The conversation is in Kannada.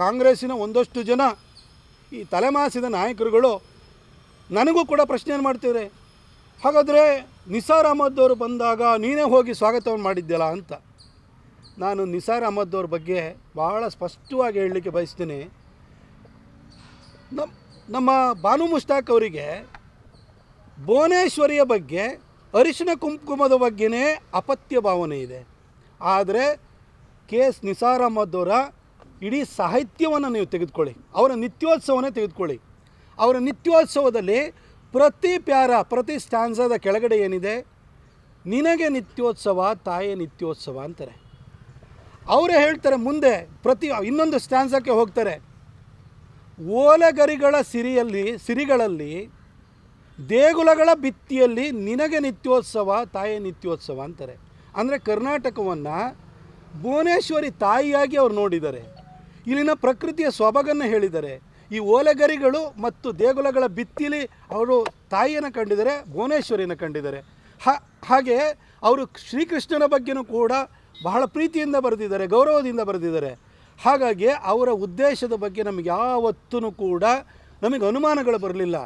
ಕಾಂಗ್ರೆಸ್ಸಿನ ಒಂದಷ್ಟು ಜನ ಈ ತಲೆಮಾಸಿದ ನಾಯಕರುಗಳು ನನಗೂ ಕೂಡ ಪ್ರಶ್ನೆಯನ್ನು ಮಾಡ್ತಿದ್ದಾರೆ ಹಾಗಾದರೆ ನಿಸಾರ್ ಅಹಮದ್ ಅವರು ಬಂದಾಗ ನೀನೇ ಹೋಗಿ ಸ್ವಾಗತವನ್ನು ಮಾಡಿದ್ದೆಲ್ಲ ಅಂತ. ನಾನು ನಿಸಾರ್ ಅಹಮದ್ ಅವ್ರ ಬಗ್ಗೆ ಭಾಳ ಸ್ಪಷ್ಟವಾಗಿ ಹೇಳಲಿಕ್ಕೆ ಬಯಸ್ತೀನಿ. ನಮ್ಮ ನಮ್ಮ ಬಾನು ಮುಷ್ತಾಕ್ ಅವರಿಗೆ ಭುವನೇಶ್ವರಿಯ ಬಗ್ಗೆ, ಅರಿಶಿನ ಕುಂಕುಮದ ಬಗ್ಗೆನೇ ಅಪತ್ಯ ಭಾವನೆ ಇದೆ. ಆದರೆ ಕೆ ಎಸ್ ನಿಸಾರ್ ಅಹಮದ್ ಅವರ ಇಡೀ ಸಾಹಿತ್ಯವನ್ನು ನೀವು ತೆಗೆದುಕೊಳ್ಳಿ. ಅವರ ನಿತ್ಯೋತ್ಸವನೇ ತೆಗೆದುಕೊಳ್ಳಿ. ಅವರ ನಿತ್ಯೋತ್ಸವದಲ್ಲಿ ಪ್ರತಿ ಪ್ಯಾರ, ಪ್ರತಿ ಸ್ಟ್ಯಾನ್ಸದ ಕೆಳಗಡೆ ಏನಿದೆ? ನಿನಗೆ ನಿತ್ಯೋತ್ಸವ ತಾಯಿಯ ನಿತ್ಯೋತ್ಸವ ಅಂತಾರೆ. ಅವರೇ ಹೇಳ್ತಾರೆ ಮುಂದೆ, ಪ್ರತಿ ಇನ್ನೊಂದು ಸ್ಟ್ಯಾನ್ಸಕ್ಕೆ ಹೋಗ್ತಾರೆ. ಓಲಗರಿಗಳ ಸಿರಿಯಲ್ಲಿ, ಸಿರಿಗಳಲ್ಲಿ, ದೇಗುಲಗಳ ಭಿತ್ತಿಯಲ್ಲಿ ನಿನಗೆ ನಿತ್ಯೋತ್ಸವ ತಾಯಿಯ ನಿತ್ಯೋತ್ಸವ ಅಂತಾರೆ. ಅಂದರೆ ಕರ್ನಾಟಕವನ್ನು ಭುವನೇಶ್ವರಿ ತಾಯಿಯಾಗಿ ಅವ್ರು ನೋಡಿದ್ದಾರೆ. ಇಲ್ಲಿನ ಪ್ರಕೃತಿಯ ಸೊಬಗನ್ನು ಹೇಳಿದ್ದಾರೆ ಈ ಓಲೆಗರಿಗಳು ಮತ್ತು ದೇಗುಲಗಳ ಬಿತ್ತಿಲಿ ಅವರು ತಾಯಿಯನ್ನು ಕಂಡಿದ್ದಾರೆ ಭುವನೇಶ್ವರಿಯನ್ನು ಕಂಡಿದ್ದಾರೆ ಹಾಗೆ ಅವರು ಶ್ರೀಕೃಷ್ಣನ ಬಗ್ಗೆನೂ ಕೂಡ ಬಹಳ ಪ್ರೀತಿಯಿಂದ ಬರೆದಿದ್ದಾರೆ, ಗೌರವದಿಂದ ಬರೆದಿದ್ದಾರೆ. ಹಾಗಾಗಿ ಅವರ ಉದ್ದೇಶದ ಬಗ್ಗೆ ನಮಗೆ ಯಾವತ್ತೂ ಕೂಡ ನಮಗೆ ಅನುಮಾನಗಳು ಬರಲಿಲ್ಲ.